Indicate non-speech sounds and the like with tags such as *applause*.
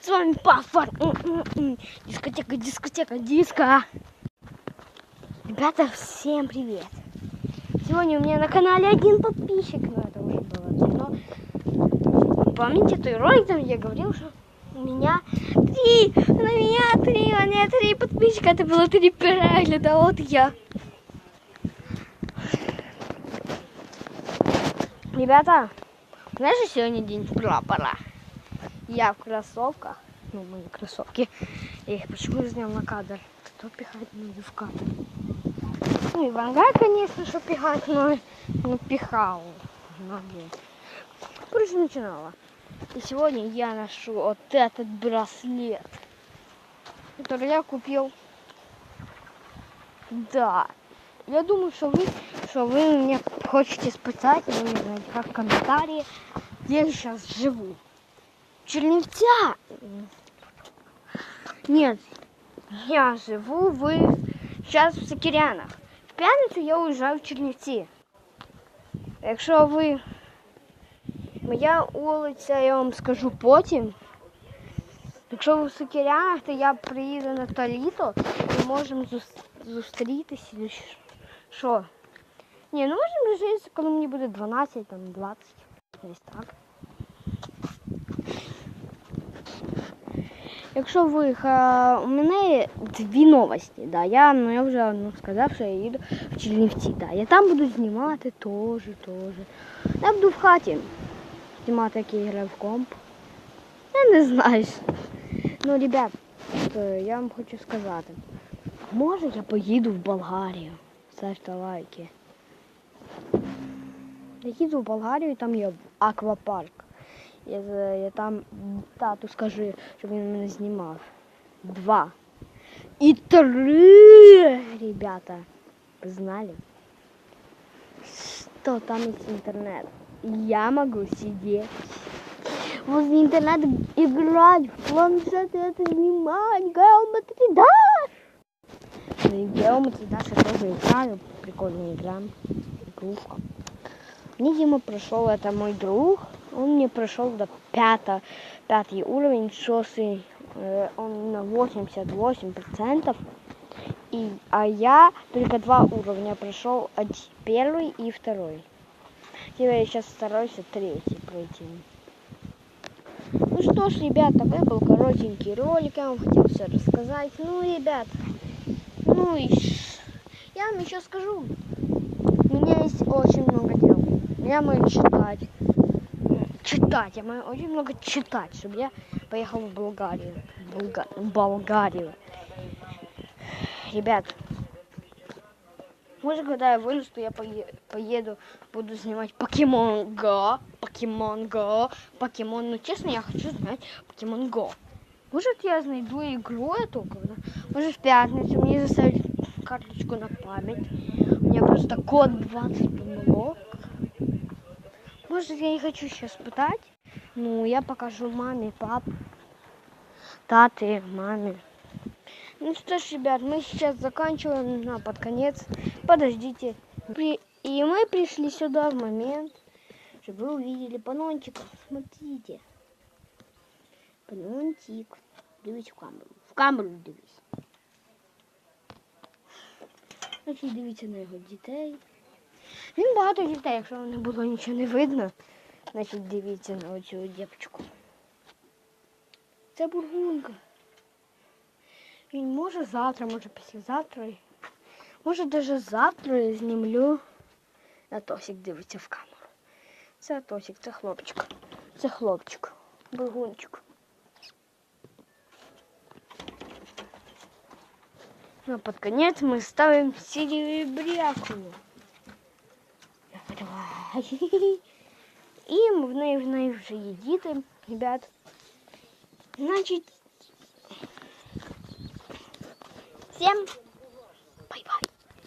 С вами Пафар. М-м-м. Дискотека, дискотека, диско. Ребята, всем привет. Сегодня у меня на канале один подписчик, но это уже было давно. Помните той ролик, там я говорил, что у меня три, на меня три, а не три подписчика, это было три перегляда, вот я. Ребята, знаешь, сегодня день прапора. Я в кроссовках, ну, мои кроссовки. Я их почему снял на кадр? Кто пихать ноги в кадр? Ну, Ивангай, конечно, что пихать ноги, ну, пихал ноги. Короче, начинала. И сегодня я ношу вот этот браслет, который я купил. Да. Я думаю, что вы, что вы мне хотите списать, вы знаете, как в комментарии, где я сейчас живу. Чернівця. Нет, я живу в сейчас в Сокирянах. В п'ятницю я уїжджаю в Чернівці. Якщо ви моя вулиця, я вам скажу потім. Якщо ви в Сокирянах, то я приїду на то літо і можемо зус- зустрітися. Що? Ні, ну можемо зустрітися, коли мені буде 12, там 20. Десь так. Якщо ви ха, у мене дві новості. Да. Я, ну, я вже ну, сказав, що я їду в Чернівці. Да. Я там буду знімати теж, теж. Я буду в хаті знімати, як я в комп. Я не знаю. Ну, ребят, то я вам хочу сказати. Може я поїду в Болгарію. Ставте лайки. Я їду в Болгарію, там є аквапарк. Я, за- я там тату скажи, щоб він мене знімав. Два. І три, ребята. Вы знали? Что там есть интернет? Я могу сидеть возле интернета играть в планшет и это снимать. Geometry Dash. Ну и Geometry Dash я тоже играю. Прикольная игра. Игрушка. Мне Дима прошел, это мой друг. Он мне прошел до пятого, пятый уровень, шосты, э, он на 88%. И, а я только два уровня прошел, один, первый и второй. Теперь я сейчас стараюсь третий пройти. Ну что ж, ребята, такой был коротенький ролик, я вам хотел все рассказать. Ну, ребят, ну и я вам еще скажу. У меня есть очень много дел. Я могу читать. Читать. Я могу очень много читать, чтобы я поехал в Болгарию. Болга- Болгарию. Ребят, может, когда я вырасту, я пое- поеду, буду снимать Покемон Го, Покемон Го, Покемон. Ну, честно, я хочу снимать Покемон Го. Может, я найду игру эту, когда... Может, в пятницу мне заставить карточку на память. У меня просто код 20 помог. Может, я не хочу сейчас пытать. Ну, я покажу маме, пап, тате, маме. Ну что ж, ребят, мы сейчас заканчиваем на под конец. Подождите. При- И мы пришли сюда в момент, чтобы вы увидели панончика. Смотрите. Панончик. Дивись в камеру. В камеру дивись. Значить, дивіться на його дітей. Він багато дітей, якщо не було нічого не видно. Значить, дивіться на оцю дівчинку. Це бургунка. Він може завтра, може післязавтра. Може навіть завтра я знімлю. А Тосик дивиться в камеру. Це Тосик, це хлопчик. Це хлопчик. Бургунчик. Ну, а под конец мы ставим серебряку. *laughs* И ми в неї в неї ребят. Значит, всем, бай-бай!